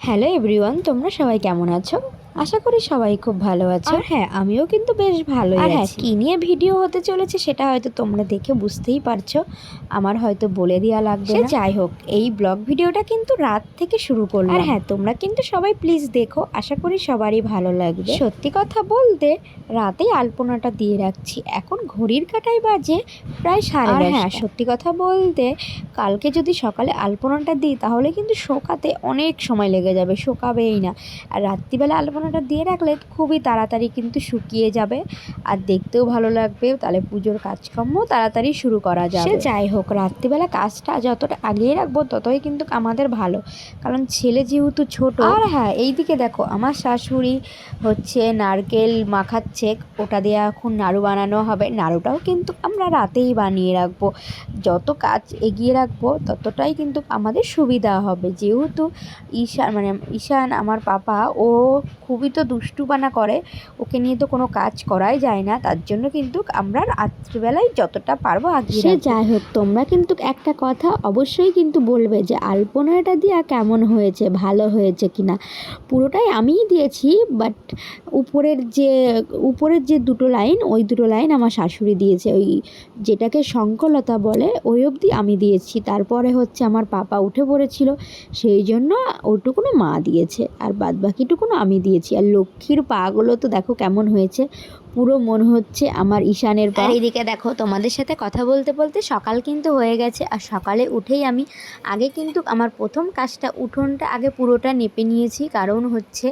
Hello everyone তোমরা সবাই কেমন আছো? আশা করি সবাই খুব ভালো আছো। আর হ্যাঁ আমিও কিন্তু বেশ ভালো আর হ্যাঁ কি নিয়ে ভিডিও হতে চলেছে সেটা হয়তো তোমরা দেখে বুঝতেই পারছ। আমার হয়তো বলে দেওয়া লাগবে না। যাই হোক এই ব্লগ ভিডিওটা কিন্তু রাত থেকে শুরু করলাম। আর হ্যাঁ তোমরা কিন্তু সবাই প্লিজ দেখো আশা করি সবারই ভালো লাগবে। সত্যি কথা বলতে রাতেই আলপনাটা দিয়ে রাখছি। এখন ঘড়ির কাটাই বাজে প্রায় সাড়ে আর হ্যাঁ সত্যি কথা বলতে কালকে যদি সকালে আলপনাটা দিই তাহলে কিন্তু শোকাতে অনেক সময় লেগে যাবে শোকাবেই না। আর রাত্রিবেলা আলপনাটা দিয়ে রাখলে খুবই তাড়াতাড়ি কিন্তু শুকিয়ে যাবে। আর দেখতেও ভালো লাগবে তাহলে পুজোর কাজকর্ম তাড়াতাড়ি শুরু করা যাবে। যাই হোক রাত্রিবেলা কাজটা যতটা আগিয়ে রাখব ততই কিন্তু আমাদের ভালো। কারণ ছেলে যেহেতু ছোট আর হ্যাঁ এইদিকে দেখো আমার শাশুড়ি হচ্ছে নারকেল মাখাচ্ছে ওটা দিয়ে এখন নাড়ু বানানো হবে। নাড়ুটাও কিন্তু আমরা রাতেই বানিয়ে রাখব। যত কাজ এগিয়ে রাখব ততটাই কিন্তু আমাদের সুবিধা হবে। যেহেতু ঈশান মানে ঈশান আমার পাপা ও খুবই তো দুষ্টুপানা করে ওকে নিয়ে তো কোনো কাজ করাই যায় না তার জন্য কিন্তু আমরা রাত্রিবেলায় যতটা পারব আগিয়ে সে যাই হোক তোমরা কিন্তু একটা কথা অবশ্যই কিন্তু বলবে যে আলপনাটা দেওয়া কেমন হয়েছে ভালো হয়েছে কিনা। পুরোটাই আমিই দিয়েছি বাট উপরের যে উপরের যে দুটো লাইন ওই দুটো লাইন আমার শাশুড়ি দিয়েছে। ওই যেটাকে শঙ্কলতা বলে ওই অবধি আমি দিয়েছি। তারপরে হচ্ছে আমার পাপা উঠে পড়েছিল সেই জন্য ওটুকুনো মা দিয়েছে আর বাদ বাকিটুকুনো আমি দিয়েছি। আর লক্ষ্মীর পাগুলো তো দেখো কেমন হয়েছে। পুরো মনে হচ্ছে আমার ঈশানের পা। এদিকে দেখো তোমাদের সাথে কথা বলতে বলতে সকাল কিন্তু হয়ে গেছে। আর সকালে উঠেই আমি আগে কিন্তু আমার প্রথম কাজটা উঠোনটা আগে পুরোটা নেপে নিয়েছি। কারণ হচ্ছে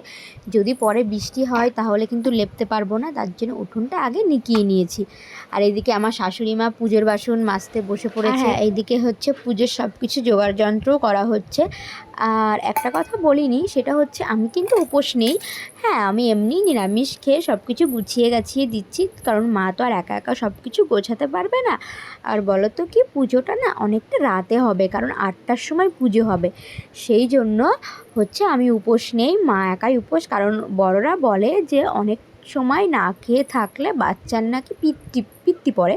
যদি পরে বৃষ্টি হয় তাহলে কিন্তু লেপতে পারব না। তার জন্য উঠোনটা আগে নিকিয়ে নিয়েছি। আর এইদিকে আমার শাশুড়ি মা পুজোর বাসন মাজতে বসে পড়েছে। হ্যাঁ, এইদিকে হচ্ছে পুজোর সব কিছু জোগাড় যন্ত্রও করা হচ্ছে। আর একটা কথা বলিনি, সেটা হচ্ছে আমি কিন্তু উপোস নেই। হ্যাঁ আমি এমনি নিরামিষ খেয়ে সব কিছু গুছিয়ে গাছিয়ে দিচ্ছি, কারণ মা তো আর একা একা সব কিছু গোছাতে পারবে না। আর বলো তো কি, পুজোটা না অনেকটা রাতে হবে, কারণ আটটার সময় পুজো হবে। সেই জন্য হচ্ছে আমি উপোস নেই, মা একাই উপোস, কারণ বড়রা বলে যে অনেক সময় না খেয়ে থাকলে বাচ্চার নাকি পিত্তি পিত্তি পড়ে।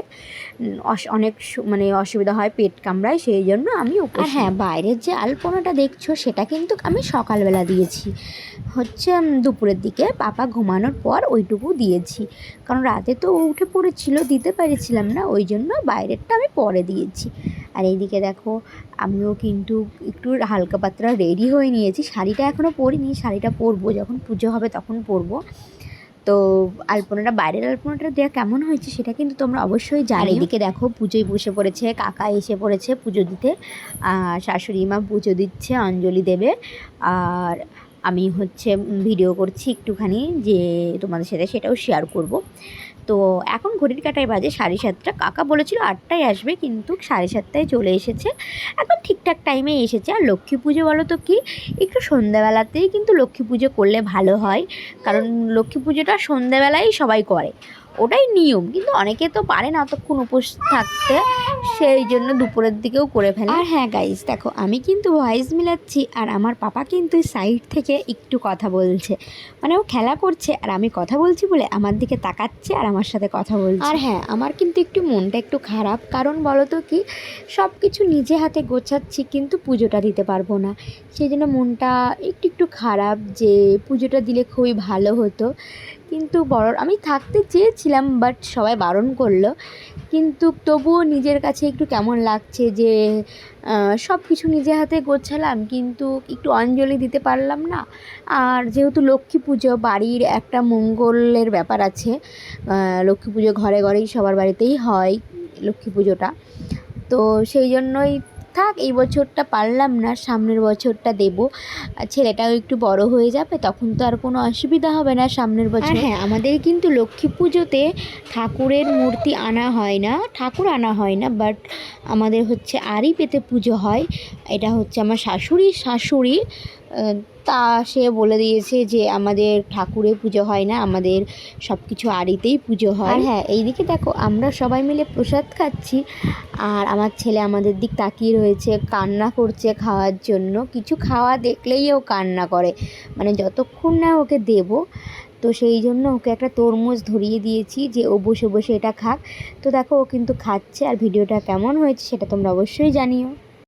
অনেক মানে অসুবিধা হয় পেট কামড়ায় সেই জন্য আমি আর হ্যাঁ বাইরের যে আলপনাটা দেখছ সেটা কিন্তু আমি সকালবেলা দিয়েছি। হচ্ছে দুপুরের দিকে পাপা ঘুমানোর পর ওইটুকু দিয়েছি। কারণ রাতে তো উঠে পড়েছিল দিতে পেরেছিলাম না ওই জন্য বাইরেরটা আমি পরে দিয়েছি। আর এইদিকে দেখো আমিও কিন্তু একটু হালকা পাতলা রেডি হয়ে নিয়েছি। শাড়িটা এখনও পরিনি শাড়িটা পরবো যখন পুজো হবে তখন পরবো। তো আলপনাটা বাইরের আলপনাটা দেওয়া কেমন হয়েছে সেটা কিন্তু তোমরা অবশ্যই জানো এদিকে দেখো পুজোয় বসে পড়েছে কাকা এসে পড়েছে পুজো দিতে। আর শাশুড়ি মা পুজো দিচ্ছে অঞ্জলি দেবে। আর আমি হচ্ছে ভিডিও করছি একটুখানি যে তোমাদের সাথে সেটাও শেয়ার করব। তো এখন ঘড়ির কাটায় বাজে সাড়ে সাতটা। কাকা বলেছিল আটটায় আসবে কিন্তু সাড়ে সাতটায় চলে এসেছে। এখন ঠিকঠাক টাইমে এসেছে। আর লক্ষ্মী পুজো বলো তো কি? একটু সন্ধ্যাবেলাতেই কিন্তু লক্ষ্মী পুজো করলে ভালো হয়। কারণ লক্ষ্মী পুজোটা সন্ধ্যাবেলাই সবাই করে। ওটাই নিয়ম। কিন্তু অনেকে তো পারে না অতক্ষণ উপোস থাকতে সেই জন্য দুপুরের দিকেও করে ফেলে। আর হ্যাঁ গাইস দেখো আমি কিন্তু ভয়েস মিলাচ্ছি আর আমার পাপা কিন্তু সাইড থেকে একটু কথা বলছে। মানে ও খেলা করছে আর আমি কথা বলছি বলে আমার দিকে তাকাচ্ছে আর আমার সাথে কথা বলছে। আর হ্যাঁ আমার কিন্তু একটু মনটা একটু খারাপ। কারণ বলো তো কি সব কিছু নিজে হাতে গোছাচ্ছি কিন্তু পুজোটা দিতে পারব না। সেই জন্য মনটা একটু একটু খারাপ যে পুজোটা দিলে খুবই ভালো হতো। কিন্তু বড় আমি থাকতে চেয়েছিলাম বাট সবাই বারণ করল। কিন্তু তবুও নিজের কাছে একটু কেমন লাগছে যে সব কিছু নিজে হাতে গোছালাম, কিন্তু একটু অঞ্জলি দিতে পারলাম না। আর যেহেতু লক্ষ্মী পুজো, বাড়ির একটা মঙ্গলের ব্যাপার আছে লক্ষ্মী পুজো ঘরে ঘরেই সবার বাড়িতেই হয় লক্ষ্মী পুজোটা। তো সেই জন্যই থাক এই বছরটা পারলাম না সামনের বছরটা দেব। আর ছেলেটাও একটু বড় হয়ে যাবে তখন তো আর কোনো অসুবিধা হবে না সামনের বছর। হ্যাঁ আমাদের কিন্তু লক্ষ্মী পুজোতে ঠাকুরের মূর্তি আনা হয় না ঠাকুর আনা হয় না বাট আমাদের হচ্ছে আরই পেতে পুজো হয়। এটা হচ্ছে আমার শাশুড়ি শাশুড়ি তা সে বলে দিয়েছে যে আমাদের ঠাকুরে পুজো হয় না, আমাদের সব কিছু আড়িতেই পুজো হয়। আর হ্যাঁ এইদিকে দেখো, আমরা সবাই মিলে প্রসাদ খাচ্ছি, আর আমার ছেলে আমাদের দিক তাকিয়ে রয়েছে, কান্না করছে খাওয়ার জন্য। কিছু খাওয়া দেখলেই ও কান্না করে। মানে যতক্ষণ না ওকে দেব, তো সেই জন্য ওকে একটা তরমুজ ধরিয়ে দিয়েছি যে ও বসে বসে এটা খাক। তো দেখো ও কিন্তু খাচ্ছে, আর ভিডিওটা কেমন হয়েছে সেটা তোমরা অবশ্যই জানিও।